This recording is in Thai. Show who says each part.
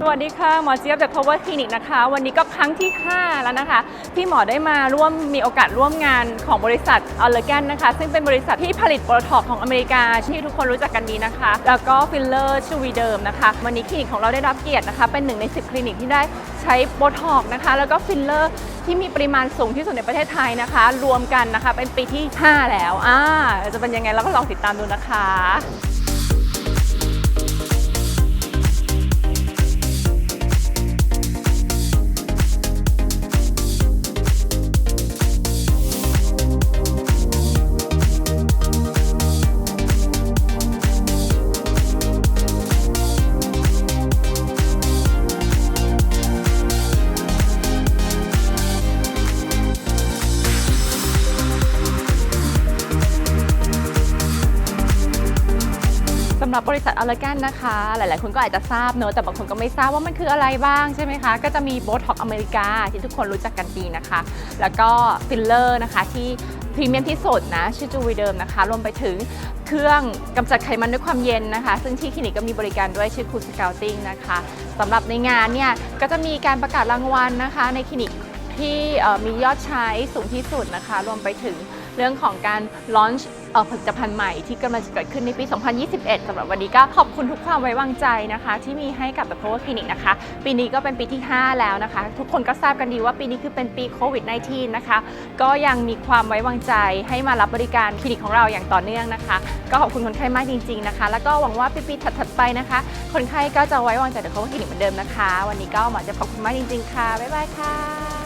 Speaker 1: สวัสดีค่ะ หมอเจี๊ยบจาก Power Clinic นะคะ วันนี้ก็ครั้งที่ 5 แล้วนะคะ ที่หมอได้มาร่วมมีโอกาสร่วมงานของบริษัทอเล g กนนะคะ ซึ่งเป็นบริษัทที่ผลิตโบท็อกของอเมริกา ที่ทุกคนรู้จักกันดีนะคะ แล้วก็ฟิลเลอร์ชูวีเดิมนะคะ วันนี้คลินิกของเราได้รับเกียรตินะคะ เป็นหนึ่งใน 10 คลินิกที่ได้ใช้โบท็อกนะคะ แล้วก็ฟิลเลอร์ที่มีปริมาณสูงที่สุดในประเทศไทยนะคะ รวมกันนะคะเป็นปีที่ 5 แล้วอ่าจะเป็นยังไงเราก็ลองติดตามดูนะคะ หรับบริษัทอเล g กนนะคะ หลาย ๆ คนก็อาจจะทราบเนอะแต่บางคนก็ไม่ทราบว่ามันคืออะไรบ้างใช่ไหมคะ ก็จะมีโบท็อกอเมริกาที่ทุกคนรู้จักกันดีนะคะ แล้วก็ฟิลเลอร์นะคะที่พรีเมียมที่สุดนะชื่อจูวีเดิมนะคะรวมไปถึงเครื่องกำจัดไขมันด้วยความเย็นนะคะ ซึ่งที่คลินิกก็มีบริการด้วยชื่อคูสเกลติ้งนะคะสำหรับในงานเนี่ยก็จะมีการประกาศรางวัลนะคะในคลินิก ที่มียอดใช้สูงที่สุดนะคะ รวมไปถึงเรื่องของการลอนช์ผลิตภัณฑ์ใหม่ที่กำลังจะเกิดขึ้นในปี 2021 สำหรับวันนี้ก็ขอบคุณทุกความไว้วางใจนะคะ ที่มีให้กับ The Power Clinic นะคะ ปีนี้ก็เป็นปีที่ 5 แล้วนะคะ ทุกคนก็ทราบกันดีว่าปีนี้คือเป็นปีโควิด -19 นะคะ ก็ยังมีความไว้วางใจให้มารับบริการคลินิกของเราอย่างต่อเนื่องนะคะ ก็ขอบคุณคนไข้มากจริง ๆนะคะ แล้วก็หวังว่าปีๆถัดๆไปนะคะ คนไข้ก็จะไว้วางใจ The Power Clinic เหมือนเดิมนะคะ วันนี้ก็หมอจะขอบคุณมากจริง ๆ ค่ะบ๊ายบายค่ะ